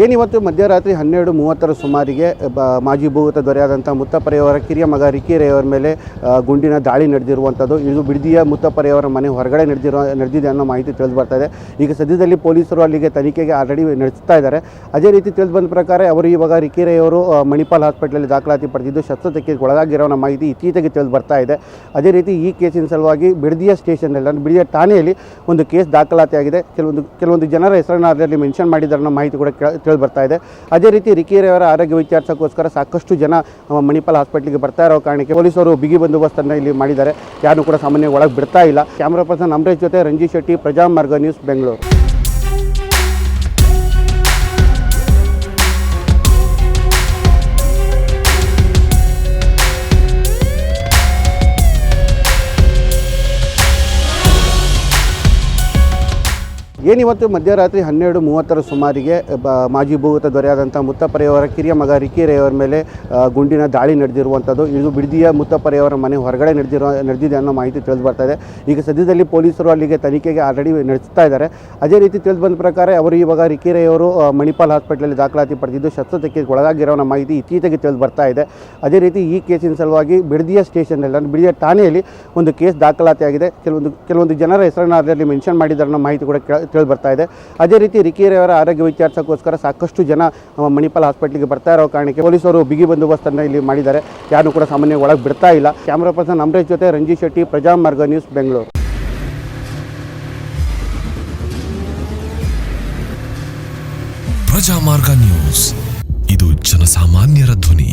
ಏನಿವತ್ತು ಮಧ್ಯರಾತ್ರಿ ಹನ್ನೆರಡು ಮೂವತ್ತರ ಸುಮಾರಿಗೆ, ಬ, ಮಾಜಿ ಭೂಗತ ದೊರೆಯಾದಂಥ ಮುತ್ತಪ್ಪರೆಯವರ ಕಿರಿಯ ಮಗ ರಿಕಿರೆಯವರ ಮೇಲೆ ಗುಂಡಿನ ದಾಳಿ ನಡೆದಿರುವಂಥದ್ದು. ಇದು ಬಿಡದಿಯ ಮುತ್ತಪ್ಪರೆಯವರ ಮನೆ ಹೊರಗಡೆ ನಡೆದಿರುವ ನಡೆದಿದೆ ಅನ್ನೋ ಮಾಹಿತಿ ತಿಳಿದು ಬರ್ತಾ ಇದೆ. ಈಗ ಸದ್ಯದಲ್ಲಿ ಪೊಲೀಸರು ಅಲ್ಲಿಗೆ ತನಿಖೆಗೆ ಆಲ್ರೆಡಿ ನಡೆಸ್ತಾ ಇದ್ದಾರೆ. ಅದೇ ರೀತಿ ತಿಳಿದು ಬಂದ ಪ್ರಕಾರ ಅವರು ಇವಾಗ ರಿಕ್ಕಿ ರೈಯವರು ಮಣಿಪಾಲ್ ಹಾಸ್ಪಿಟಲಲ್ಲಿ ದಾಖಲಾತಿ ಪಡೆದಿದ್ದು ಶಸ್ತ್ರಚಿಕಿತ್ಸೆಗೆ ಒಳಗಾಗಿರೋ ಮಾಹಿತಿ ಇತ್ತೀಚೆಗೆ ತಿಳಿದು ಬರ್ತಾ ಇದೆ. ಅದೇ ರೀತಿ ಈ ಕೇಸಿನ ಸಲುವಾಗಿ ಬಿಡದಿಯ ಸ್ಟೇಷನ್ನಲ್ಲಿ, ಅಂದರೆ ಬಿಡದಿಯ ಠಾಣೆಯಲ್ಲಿ ಒಂದು ಕೇಸ್ ದಾಖಲಾತಿ ಆಗಿದೆ ಕೆಲವೊಂದು ಕೆಲವೊಂದು ಜನರ ಹೆಸರನ್ನು ಅದರಲ್ಲಿ ಮೆನ್ಷನ್ ಮಾಡಿದ್ದಾರೆ ಅನ್ನೋ ಮಾಹಿತಿ ಕೂಡ ತಿಳಿದು ಬರ್ತಾ ಇದೆ. ಅದೇ ರೀತಿ ರಿಕೇರಿಯವರ ಆರೋಗ್ಯ ವಿಚಾರಿಸೋಕ್ಕೋಸ್ಕರ ಸಾಕಷ್ಟು ಜನ ಮಣಿಪಾಲ್ ಹಾಸ್ಪಿಟ್ಲಿಗೆ ಬರ್ತಾ ಇರೋ ಕಾರಣಕ್ಕೆ ಪೊಲೀಸರು ಬಿಗಿ ಬಂದೋಬಸ್ತನ್ನು ಇಲ್ಲಿ ಮಾಡಿದ್ದಾರೆ. ಯಾರು ಕೂಡ ಸಾಮಾನ್ಯ ಒಳಗೆ ಬಿಡ್ತಾ ಇಲ್ಲ. ಕ್ಯಾಮ್ರಾ ಪರ್ಸನ್ ಅಮರೇಶ್ ಜೊತೆ ರಂಜಿತ್ ಶೆಟ್ಟಿ, ಪ್ರಜಾಮಾರ್ಗ ನ್ಯೂಸ್, ಬೆಂಗಳೂರು. ಏನಿವತ್ತು ಮಧ್ಯರಾತ್ರಿ ಹನ್ನೆರಡು ಮೂವತ್ತರ ಸುಮಾರಿಗೆ ಬ ಮಾಜಿ ಭೂಗತ ದೊರೆಯಾದಂಥ ಮುತ್ತಪ್ಪರೆಯವರ ಕಿರಿಯ ಮಗ ರಿಕಿರೆಯವರ ಮೇಲೆ ಗುಂಡಿನ ದಾಳಿ ನಡೆದಿರುವಂಥದ್ದು. ಇದು ಬಿಡದಿಯ ಮುತ್ತಪ್ಪರೆಯವರ ಮನೆ ಹೊರಗಡೆ ನಡೆದಿರುವ ನಡೆದಿದೆ ಅನ್ನೋ ಮಾಹಿತಿ ತಿಳಿದು ಬರ್ತಾ ಇದೆ. ಈಗ ಸದ್ಯದಲ್ಲಿ ಪೊಲೀಸರು ಅಲ್ಲಿಗೆ ತನಿಖೆಗೆ ಆಲ್ರೆಡಿ ನಡೆಸ್ತಾ ಇದ್ದಾರೆ. ಅದೇ ರೀತಿ ತಿಳಿದು ಬಂದ ಪ್ರಕಾರ ಅವರು ಇವಾಗ ರಿಕಿರೆಯವರು ಆ, ಮಣಿಪಾಲ್ ಹಾಸ್ಪಿಟಲಲ್ಲಿ ದಾಖಲಾತಿ ಪಡೆದಿದ್ದು ಶಸ್ತ್ರಚಿಕಿತ್ಸೆಗೆ ಒಳಗಾಗಿರೋ ಮಾಹಿತಿ ಇತ್ತೀಚೆಗೆ ತಿಳಿದು ಬರ್ತಾ ಇದೆ. ಅದೇ ರೀತಿ ಈ ಕೇಸಿನ ಸಲುವಾಗಿ ಬಿಡದಿಯ ಸ್ಟೇಷನ್ನಲ್ಲಿ ಅಂದರೆ ಬಿಡದಿಯ ಠಾಣೆಯಲ್ಲಿ ಒಂದು ಕೇಸ್ ದಾಖಲಾತಿ ಆಗಿದೆ ಕೆಲವೊಂದು ಕೆಲವೊಂದು ಜನರ ಹೆಸರನ್ನು ಅದರಲ್ಲಿ ಮೆನ್ಷನ್ ಮಾಡಿದ್ದಾರೆ ಅನ್ನೋ ಮಾಹಿತಿ ಕೂಡ ತಿಳಿದು ಬರ್ತಾ ಇದೆ. ಅದೇ ರೀತಿ ರಿಕೇರಿಯವರ ಆರೋಗ್ಯ ವಿಚಾರಿಸೋಕ್ಕೋಸ್ಕರ ಸಾಕಷ್ಟು ಜನ ಮಣಿಪಾಲ್ ಹಾಸ್ಪಿಟ್ಲಿಗೆ ಬರ್ತಾ ಇರೋ ಕಾರಣಕ್ಕೆ ಪೊಲೀಸರು ಬಿಗಿ ಬಂದೋಬಸ್ತನ್ನು ಇಲ್ಲಿ ಮಾಡಿದ್ದಾರೆ. ಯಾರು ಕೂಡ ಸಾಮಾನ್ಯ ಒಳಗೆ ಬಿಡ್ತಾ ಇಲ್ಲ. ಕ್ಯಾಮ್ರಾ ಪರ್ಸನ್ ಅಮರೇಶ್ ಜೊತೆ ರಂಜಿತ್ ಶೆಟ್ಟಿ, ಪ್ರಜಾಮಾರ್ಗ ನ್ಯೂಸ್ ಬೆಂಗಳೂರು. ಪ್ರಜಾಮಾರ್ಗ ನ್ಯೂಸ್. ಇದು ಜನಸಾಮಾನ್ಯರ ಧ್ವನಿ.